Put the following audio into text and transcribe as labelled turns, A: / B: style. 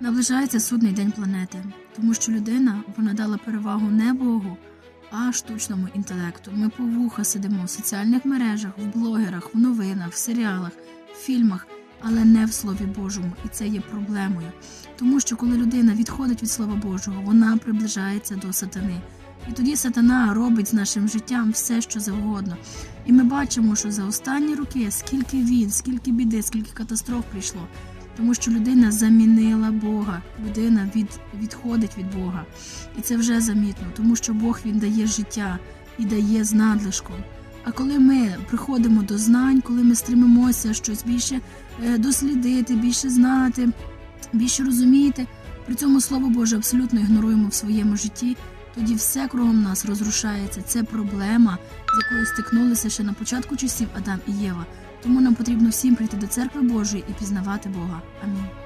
A: Наближається судний день планети, тому що людина вона дала перевагу не Богу, а штучному інтелекту. Ми по вуха сидимо в соціальних мережах, в блогерах, в новинах, в серіалах, в фільмах, але не в Слові Божому, і це є проблемою. Тому що коли людина відходить від Слова Божого, вона приближається до сатани. І тоді сатана робить з нашим життям все, що завгодно. І ми бачимо, що за останні роки скільки він, скільки біди, скільки катастроф прийшло. Тому що людина замінила Бога, людина від, відходить від Бога. І це вже замітно, тому що Бог він дає життя і дає з надлишком. А коли ми приходимо до знань, коли ми стремимося щось більше е, дослідити, більше знати, більше розуміти, при цьому Слово Боже абсолютно ігноруємо в своєму житті, тоді все кругом нас розрушається. Це проблема, з якою стикнулися ще на початку часів Адам і Єва. Тому нам потрібно всім прийти до церкви Божої і пізнавати Бога. Амінь.